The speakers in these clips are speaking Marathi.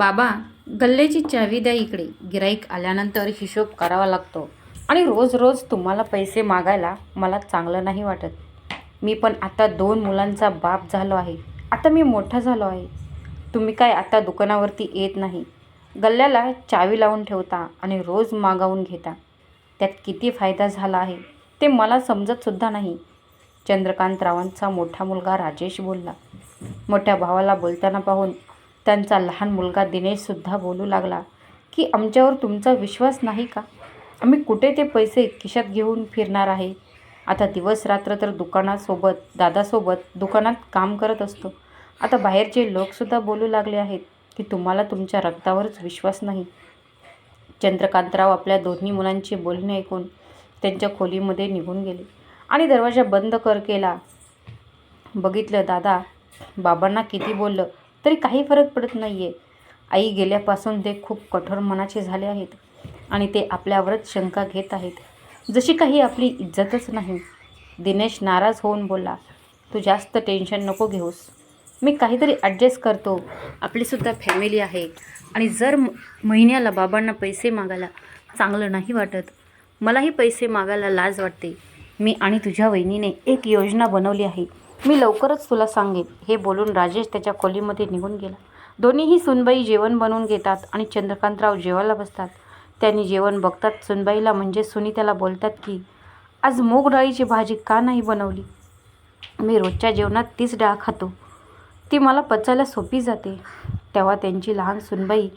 बाबा गल्ल्याची चावी द्या इकडे. गिराईक आल्यानंतर हिशोब करावा लागतो. आणि रोज रोज तुम्हाला पैसे मागायला मला चांगलं नाही वाटत. मी पण आता दोन मुलांचा बाप झालो आहे. आता मी मोठा झालो आहे. तुम्ही काय आता दुकानावरती येत नाही? गल्ल्याला चावी लावून ठेवता आणि रोज मागावून घेता. त्यात किती फायदा झाला आहे ते मला समजतसुद्धा नाही. चंद्रकांतरावांचा मोठा मुलगा राजेश बोलला. मोठ्या भावाला बोलताना पाहून त्यांचा लहान मुलगा दिनेशसुद्धा बोलू लागला की आमच्यावर तुमचा विश्वास नाही का? आम्ही कुठे ते पैसे खिशात घेऊन फिरणार आहे? आता दिवस रात्र तर दुकानासोबत दादासोबत दुकानात काम करत असतो. आता बाहेरचे लोकसुद्धा बोलू लागले आहेत की तुम्हाला तुमच्या रक्तावरच विश्वास नाही. चंद्रकांतराव आपल्या दोन्ही मुलांचे बोलणे ऐकून त्यांच्या खोलीमध्ये निघून गेले आणि दरवाजा बंद कर केला. बघितलं दादा बाबांना किती बोललं तरी काही फरक पडत नाही आहे आई गेल्यापासून ते खूप कठोर मनाचे झाले आहेत आणि ते आपल्यावरच शंका घेत आहेत. जशी काही आपली इज्जतच नाही. दिनेश नाराज होऊन बोलला तू जास्त टेन्शन नको घेऊस. मी काहीतरी ॲडजस्ट करतो. आपलीसुद्धा फॅमिली आहे. आणि जर महिन्याला बाबांना पैसे मागायला चांगलं नाही वाटत मलाही पैसे मागायला लाज वाटते. मी आणि तुझ्या वहिनीने एक योजना बनवली आहे. मी लवकरच तुला सांगेन. हे बोलून राजेश त्याच्या खोलीमध्ये निघून गेला. दोन्हीही सुनबाई जेवण बनवून घेतात आणि चंद्रकांतराव जेवायला बसतात. त्यांनी जेवण बघतात. सुनबाईला म्हणजे सुनीताला बोलतात की आज मूग डाळीची भाजी का नाही बनवली? मी रोजच्या जेवणात तीच डाळ खातो. ती मला पचायला सोपी जाते. तेव्हा त्यांची लहान सुनबाई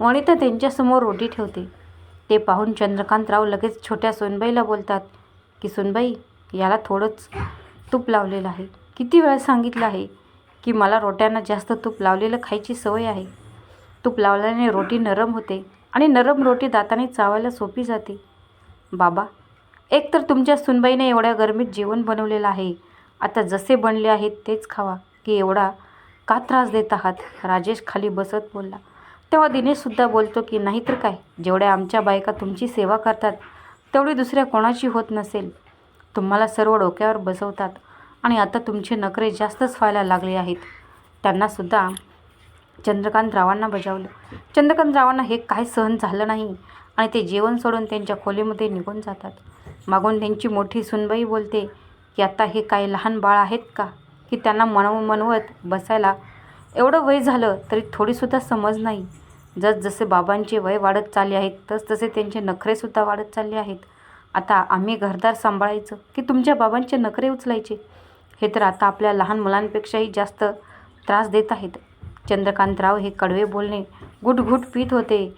वणिता त्यांच्यासमोर रोटी ठेवते. ते पाहून चंद्रकांतराव लगेच छोट्या सुनबाईला बोलतात की सुनबाई याला थोडंच तूप लावलेलं आहे. किती वेळा सांगितलं आहे की मला रोट्यांना जास्त तूप लावलेलं खायची सवय आहे. तूप लावल्याने रोटी नरम होते आणि नरम रोटी दाताने चावायला सोपी जाते. बाबा एक तर तुमच्या सुनबाईने एवढ्या गरमीत जेवण बनवलेलं आहे. आता जसे बनले आहेत तेच खावा की एवढा का त्रास देत आहात? राजेश खाली बसत बोलला. तेव्हा दिनेशसुद्धा बोलतो की नाहीतर काय? जेवढ्या आमच्या बायका तुमची सेवा करतात तेवढी दुसऱ्या कोणाची होत नसेल. तुम्हाला सर्व डोक्यावर बसवतात. आणि आता तुमचे नखरे जास्तच व्हायला लागले आहेत. त्यांनासुद्धा चंद्रकांत रावांना बजावलं. चंद्रकांत रावांना हे काय सहन झालं नाही आणि ते जेवण सोडून त्यांच्या खोलीमध्ये निघून जातात. मागून त्यांची मोठी सुनबाई बोलते की आता हे काय लहान बाळ आहेत का? की त्यांना मनव मनवत बसायला एवढं वय झालं तरी थोडीसुद्धा समज नाही. जसजसे बाबांचे वय वाढत चालले आहेत तसतसे त्यांचे नखरेसुद्धा वाढत चालले आहेत. आता आम्ही घरदार सांभाळायचं की तुमच्या बाबांचे नखरे उचलायचे? हे तर आता आपल्या लहान मुलांपेक्षाही जास्त त्रास देत आहेत. चंद्रकांतराव हे कडवे बोलणे गुटगुट पीत होते.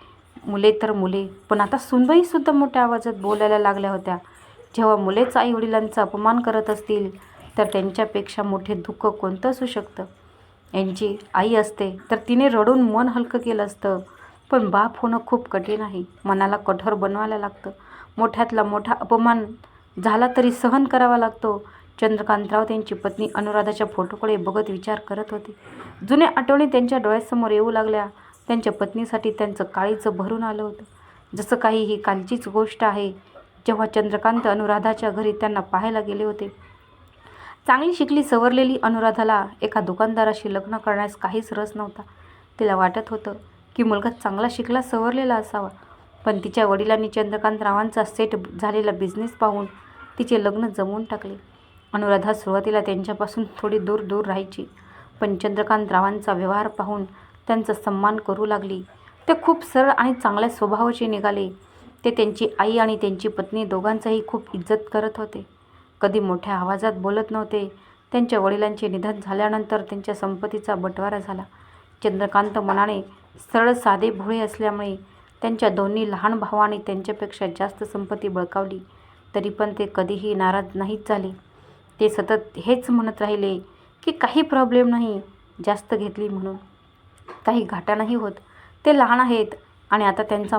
मुले तर मुले पण आता सुनबाईसुद्धा मोठ्या आवाजात बोलायला लागल्या होत्या. जेव्हा मुलेच आईवडिलांचा अपमान करत असतील तर त्यांच्यापेक्षा मोठे दुःख कोणतं असू शकतं? यांची आई असते तर तिने रडून मन हलकं केलं असतं. पण बाप होणं खूप कठीण आहे. मनाला कठोर बनवायला लागतं. मोठ्यातला मोठा अपमान झाला तरी सहन करावा लागतो. चंद्रकांतराव त्यांची पत्नी अनुराधाच्या फोटोकडे बघत विचार करत होते. जुन्या आठवणी त्यांच्या डोळ्यासमोर येऊ लागल्या. त्यांच्या पत्नीसाठी त्यांचं काळीचं भरून आलं होतं. जसं काही ही कालचीच गोष्ट आहे जेव्हा चंद्रकांत अनुराधाच्या घरी त्यांना पाहायला गेले होते. चांगली शिकली सवरलेली अनुराधाला एका दुकानदाराशी लग्न करण्यास काहीच रस नव्हता. तिला वाटत होतं की मुलगा चांगला शिकला सवरलेला असावा. पण तिच्या वडिलांनी चंद्रकांतरावांचा सेट झालेला बिझनेस पाहून तिचे लग्न जमवून टाकले. अनुराधा सुरुवातीला त्यांच्यापासून थोडी दूर दूर राहायची. पण चंद्रकांतरावांचा व्यवहार पाहून त्यांचा सन्मान करू लागली. ते खूप सरळ आणि चांगल्या स्वभावाचे निघाले. ते त्यांची आई आणि त्यांची पत्नी दोघांचाही खूप इज्जत करत होते. कधी मोठ्या आवाजात बोलत नव्हते. त्यांच्या वडिलांचे निधन झाल्यानंतर त्यांच्या संपत्तीचा बंटवारा झाला. चंद्रकांत मनाने सरळ साधे भोळे असल्यामुळे त्यांच्या दोन्ही लहान भावाने त्यांच्यापेक्षा जास्त संपत्ती बळकावली. तरी पण ते कधीही नाराज नाहीच झाले. ते सतत हेच म्हणत राहिले की काही प्रॉब्लेम नाही जास्त घेतली म्हणून. काही घाटा नाही होत. ते लहान आहेत आणि आता त्यांचा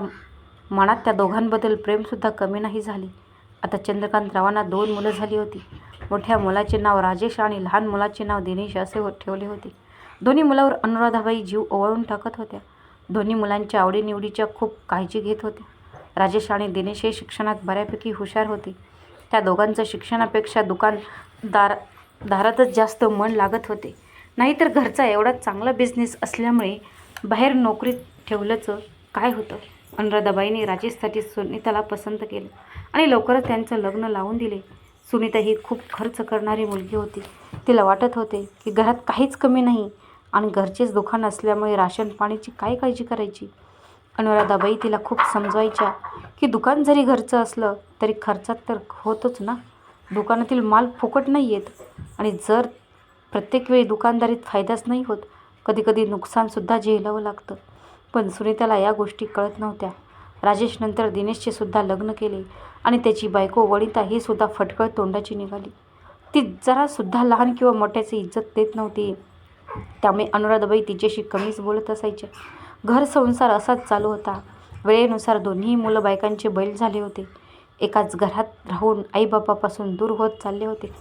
मनात त्या दोघांबद्दल प्रेमसुद्धा कमी नाही झाले. आता चंद्रकांत रावांना दोन मुलं झाली होती. मोठ्या मुलाचे नाव राजेश आणि लहान मुलाचे नाव दिनेश असे हो ठेवले होते. दोन्ही मुलावर अनुराधाबाई जीव ओवाळून टाकत होत्या. दोन्ही मुलांच्या आवडीनिवडीच्या खूप काळजी घेत होत्या. राजेश आणि दिनेश हे शिक्षणात बऱ्यापैकी हुशार होते. त्या दोघांचं शिक्षणापेक्षा दुकान दार दारातच जास्त मन लागत होते. नाहीतर घरचा एवढा चांगला बिझनेस असल्यामुळे बाहेर नोकरीत ठेवल्याचं काय होतं? अनुराधाबाईने राजेशसाठी सुनीताला पसंत केलं आणि लवकरच त्यांचं लग्न लावून दिले. सुनीता ही खूप खर्च करणारी मुलगी होती. तिला वाटत होते की घरात काहीच कमी नाही आणि घरचेच दुकान असल्यामुळे राशन पाणीची काय काळजी करायची? अनुराधाबाई तिला खूप समजवायच्या की दुकान जरी घरचं असलं तरी खर्चात तर होतोच ना. दुकानातील माल फुकट नाही येत. आणि जर प्रत्येक वेळी दुकानदारीत फायदाच नाही होत कधीकधी नुकसानसुद्धा झेलावं लागतं. पण सुनीताला या गोष्टी कळत नव्हत्या. राजेश नंतर दिनेशचे सुद्धा लग्न केले आणि त्याची बायको वनिता ही सुद्धा फटकळ तोंडाची निघाली. ती जरासुद्धा लहान किंवा मोठ्याची इज्जत देत नव्हती. त्यामुळे अनुराधाबाई तिच्याशी कमीच बोलत असायच्या. घर संसार असाच चालू होता. वेळेनुसार दोन्ही मुलं बायकांचे बैल झाले होते. एकाच घरात राहून आईबापापासून दूर होत चालले होते.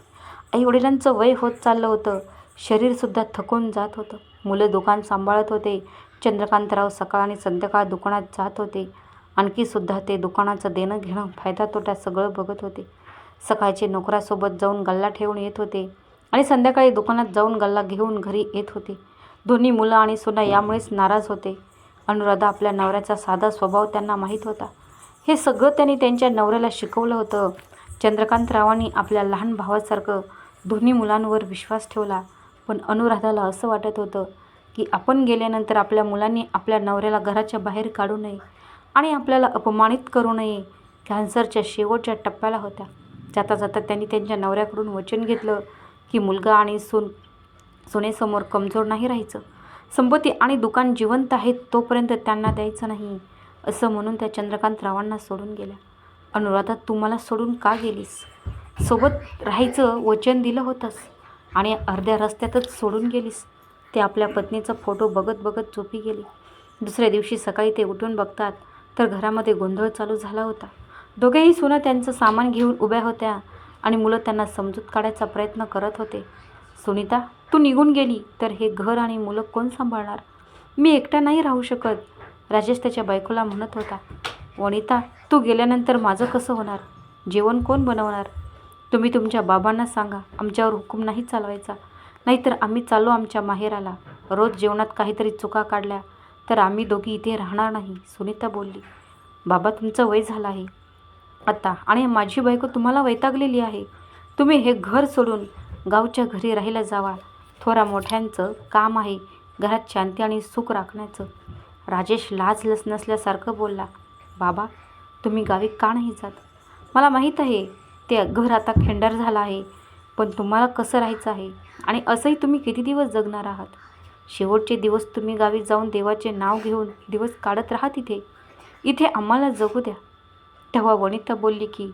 आईवडिलांचं वय होत चाललं होतं. शरीरसुद्धा थकून जात होतं. मुलं दुकान सांभाळत होते. चंद्रकांतराव सकाळ आणि संध्याकाळ दुकानात जात होते. आणखीसुद्धा ते दुकानाचं देणं घेणं फायदा तोटा सगळं बघत होते. सकाळचे नोकरासोबत जाऊन गल्ला ठेवून येत होते आणि संध्याकाळी दुकानात जाऊन गल्ला घेऊन घरी येत होते. दोन्ही मुलं आणि सुना यामुळेच नाराज होते. अनुराधा आपल्या नवऱ्याचा साधा स्वभाव त्यांना माहीत होता. हे सगळं त्यांनी त्यांच्या नवऱ्याला शिकवलं होतं. चंद्रकांतरावांनी आपल्या लहान भावासारखं दोन्ही मुलांवर विश्वास ठेवला. पण अनुराधाला असं वाटत होतं की आपण गेल्यानंतर आपल्या मुलांनी आपल्या नवऱ्याला घराच्या बाहेर काढू नये आणि आपल्याला अपमानित करू नये कॅन्सरच्या शेवटच्या टप्प्याला होत्या. जाता जाता त्यांनी त्यांच्या नवऱ्याकडून वचन घेतलं की मुलगा आणि सून सुनेसमोर कमजोर नाही राहायचं. संपत्ती आणि दुकान जिवंत आहेत तोपर्यंत त्यांना द्यायचं नाही. असं म्हणून त्या चंद्रकांत रावांना सोडून गेल्या. अनुराधा तू मला सोडून का गेलीस? सोबत राहायचं वचन दिलं होतंस आणि अर्ध्या रस्त्यातच सोडून गेलीस. ते आपल्या पत्नीचा फोटो बघत बघत झोपी गेले. दुसऱ्या दिवशी सकाळी ते उठून बघतात तर घरामध्ये गोंधळ चालू झाला होता. दोघेही सुना त्यांचं सामान घेऊन उभ्या होत्या आणि मुलं त्यांना समजूत काढायचा प्रयत्न करत होते. सुनीता तू निघून गेली तर हे घर आणि मुलं कोण सांभाळणार? मी एकटा नाही राहू शकत. राजेश त्याच्या बायकोला म्हणत होता वनिता तू गेल्यानंतर माझं कसं होणार? जेवण कोण बनवणार? तुम्ही तुमच्या बाबांना सांगा आमच्यावर हुकूम नाही चालवायचा. नाहीतर आम्ही चाललो आमच्या माहेराला. रोज जेवणात काहीतरी चुका काढल्या तर आम्ही दोघी इथे राहणार नाही सुनीता बोलली. बाबा तुमचं वय झालं आहे. आता आणि माझी बायको तुम्हाला वैतागलेली आहे. तुम्ही हे घर सोडून गावच्या घरी राहायला जावा. थोरा मोठ्यांचं काम आहे. घरात शांती आणि सुख राखण्याचं. राजेश लाज लस नसल्यासारखं बोलला. बाबा तुम्ही गावी का नाही जात? मला माहीत आहे ते घर आता खेंडर झालं आहे पण तुम्हाला कसं राहायचं आहे? आणि असंही तुम्ही किती दिवस जगणार आहात? शेवटचे दिवस तुम्ही गावी जाऊन देवाचे नाव घेऊन दिवस काढत राहा तिथे. इथे आम्हाला जगू द्या. तेव्हा वनिता बोलली की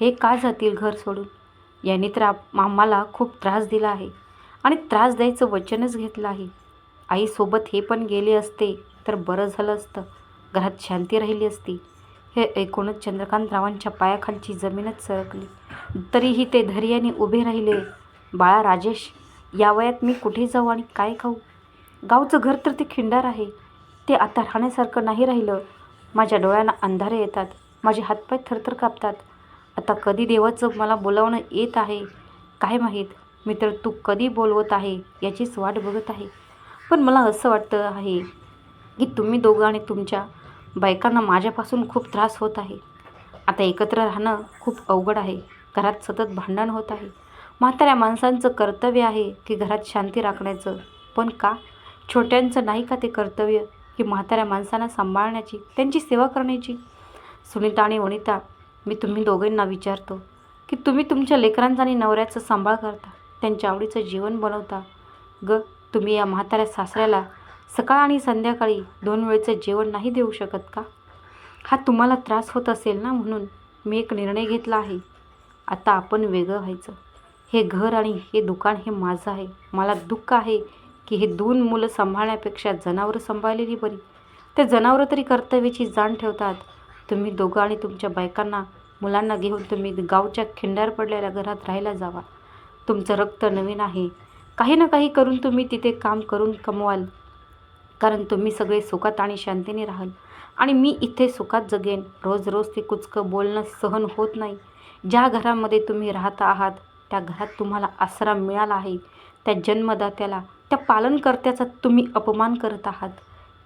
हे का जातील घर सोडून? यांनी तर आम्हाला खूप त्रास दिला आहे आणि त्रास द्यायचं वचनच घेतलं आहे. आईसोबत हे पण गेले असते तर बरं झालं असतं. घरात शांती राहिली असती. हे ऐकूनच चंद्रकांतरावांच्या पायाखालची जमीनच सरकली. तरीही ते धैर्याने उभे राहिले. बाळा राजेश या वयात मी कुठे जाऊ आणि काय खाऊ? गावचं घर तर ते खिंडार आहे. ते आता राहण्यासारखं नाही राहिलं. माझ्या डोळ्यांना अंधारे येतात. माझे हातपाय थरथर कापतात. आता कधी देवाचं मला बोलावणं येत आहे? काय माहीत? मी तर तू कधी बोलवत आहे याचीच वाट बघत आहे. पण मला असं वाटतं आहे की तुम्ही दोघं आणि तुमच्या बायकांना माझ्यापासून खूप त्रास होत आहे. आता एकत्र राहणं खूप अवघड आहे. घरात सतत भांडण होत आहे. म्हाताऱ्या माणसांचं कर्तव्य आहे की घरात शांती राखण्याचं. पण का? छोट्यांचं नाही का ते कर्तव्य? की म्हाताऱ्या माणसांना सांभाळण्याची त्यांची सेवा करण्याची? सुनीता आणि वनिता मी तुम्ही दोघांना विचारतो की तुम्ही तुमच्या लेकरांचा आणि नवऱ्याचा सांभाळ करता त्यांच्या आवडीचं जीवन बनवता? ग तुम्ही या म्हाताऱ्या सासऱ्याला सकाळ आणि संध्याकाळी दोन वेळचं जेवण नाही देऊ शकत का? हा तुम्हाला त्रास होत असेल ना म्हणून मी एक निर्णय घेतला आहे. आता आपण वेगळं व्हायचं. हे घर आणि हे दुकान हे माझं आहे. मला दुःख आहे की हे दोन मुलं सांभाळण्यापेक्षा जनावरं सांभाळलेली बरी. ते जनावरं तरी कर्तव्याची जाण ठेवतात. तुम्ही दोघं आणि तुमच्या बायकांना मुलांना घेऊन तुम्ही गावच्या खिंडार पडलेल्या घरात राहायला जावा. तुमचं रक्त नवीन आहे. काही ना काही करून तुम्ही तिथे काम करून कमवाल. कारण तुम्ही सगळे सुखात आणि शांतीने राहाल. आणि मी इथे सुखात जगेन. रोज रोज ते कुचकं बोलणं सहन होत नाही. ज्या घरामध्ये तुम्ही राहत आहात त्या घरात तुम्हाला आसरा मिळाला आहे. त्या जन्मदात्याला त्या पालनकर्त्याचा तुम्ही अपमान करत आहात.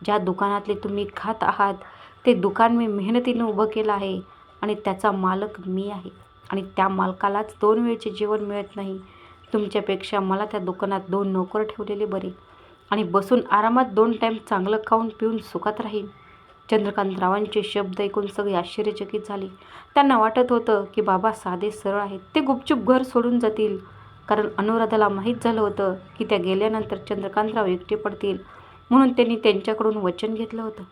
ज्या दुकानातले तुम्ही खात आहात ते दुकान मी मेहनतीनं उभं केलं आहे आणि त्याचा मालक मी आहे. आणि त्या मालकालाच दोन वेळचे जेवण मिळत नाही. तुमच्यापेक्षा मला त्या दुकानात दोन नोकर ठेवलेले बरे. आणि बसून आरामात दोन टाईम चांगलं खाऊन पिऊन सुखात राहीन. चंद्रकांतरावांचे शब्द ऐकून सगळे आश्चर्यचकित झाले. त्यांना वाटत होतं की बाबा साधे सरळ आहेत. ते गुपचूप घर सोडून जातील. कारण अनुराधाला माहीत झालं होतं की त्या गेल्यानंतर चंद्रकांतराव एकटे पडतील म्हणून त्यांनी त्यांच्याकडून वचन घेतलं होतं.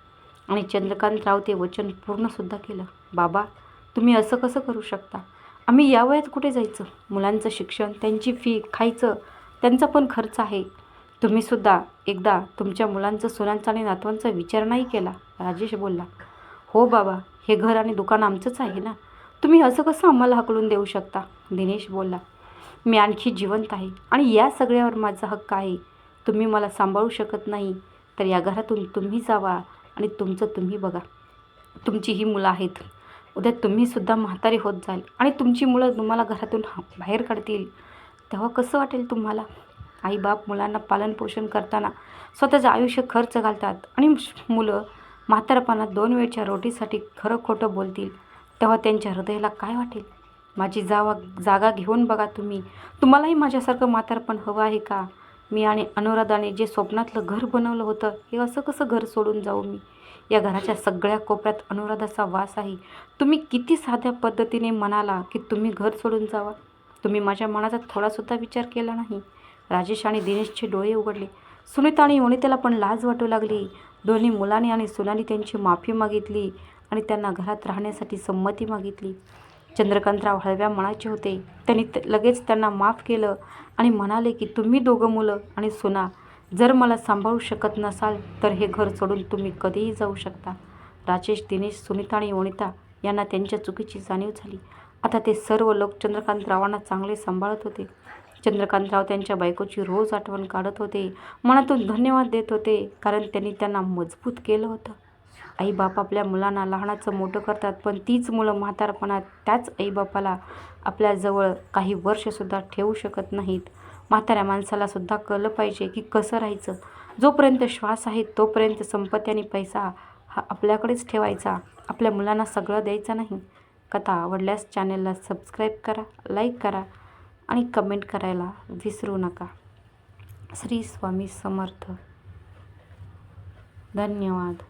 आणि चंद्रकांतराव ते वचन पूर्णसुद्धा केलं. बाबा तुम्ही असं कसं करू शकता? आम्ही या वयात कुठे जायचं? मुलांचं शिक्षण त्यांची फी खायचं त्यांचा पण खर्च आहे. तुम्हीसुद्धा एकदा तुमच्या मुलांचं सोनांचा आणि नातवांचा विचार नाही केला? राजेश बोलला हो बाबा हे घर आणि दुकान आमचंच आहे ना? तुम्ही असं कसं आम्हाला हकलून देऊ शकता? दिनेश बोलला मी आणखी जिवंत आहे आणि या सगळ्यावर माझा हक्क आहे. तुम्ही मला सांभाळू शकत नाही तर या घरातून तुम्ही जावा आणि तुमचं तुम्ही बघा. तुमची ही मुलं आहेत. उद्या तुम्हीसुद्धा म्हातारे होत जाल आणि तुमची मुलं तुम्हाला घरातून हा- बाहेर काढतील. तेव्हा कसं वाटेल तुम्हाला? आई बाप मुलांना पालनपोषण करताना स्वतःचं आयुष्य खर्च घालतात. आणि मुलं म्हातारपणात दोन वेळच्या रोटीसाठी खरं खोटं बोलतील. तेव्हा त्यांच्या हृदयाला काय वाटेल? माझी जावा जागा घेऊन बघा तुम्ही. तुम्हालाही माझ्यासारखं म्हातारपण हवं आहे का? मी आणि अनुराधाने जे स्वप्नातलं घर बनवलं होतं हे असं कसं घर सोडून जाऊ मी? या घराच्या सगळ्या कोपऱ्यात अनुराधाचा वास आहे. तुम्ही किती साध्या पद्धतीने म्हणाला की तुम्ही घर सोडून जावा? तुम्ही माझ्या मनाचा थोडासुद्धा विचार केला नाही. राजेश आणि दिनेशचे डोळे उघडले. सुनीता आणि वनितेला पण लाज वाटू लागली. दोन्ही मुलांनी आणि सुनानी त्यांची माफी मागितली आणि त्यांना घरात राहण्यासाठी संमती मागितली. चंद्रकांतराव हळव्या मनाचे होते. त्यांनी त- लगेच त्यांना माफ केलं आणि म्हणाले की तुम्ही दोघं मुलं आणि सुना जर मला सांभाळू शकत नसाल तर हे घर सोडून तुम्ही कधीही जाऊ शकता. राजेश दिनेश सुनीता आणि वनिता यांना त्यांच्या चुकीची जाणीव झाली. आता ते सर्व लोक चंद्रकांतरावांना चांगले सांभाळत होते. चंद्रकांतराव त्यांच्या बायकोची रोज आठवण काढत होते. मनातून धन्यवाद देत होते कारण त्यांनी त्यांना मजबूत केलं होतं. आईबाप आपल्या मुलांना लहानाचं मोठं करतात पण तीच मुलं म्हातारपणात त्याच आईबापाला आपल्याजवळ काही वर्षसुद्धा ठेवू शकत नाहीत. म्हाताऱ्या माणसालासुद्धा कळलं पाहिजे की कसं राहायचं. जोपर्यंत श्वास आहे तोपर्यंत संपत्ती आणि पैसा हा आपल्याकडेच ठेवायचा. आपल्या मुलांना सगळं द्यायचं नाही. कथा आवडल्यास चॅनलला सबस्क्राईब करा लाईक करा. आणि कमेंट करायला विसरू नका. श्री स्वामी समर्थ. धन्यवाद.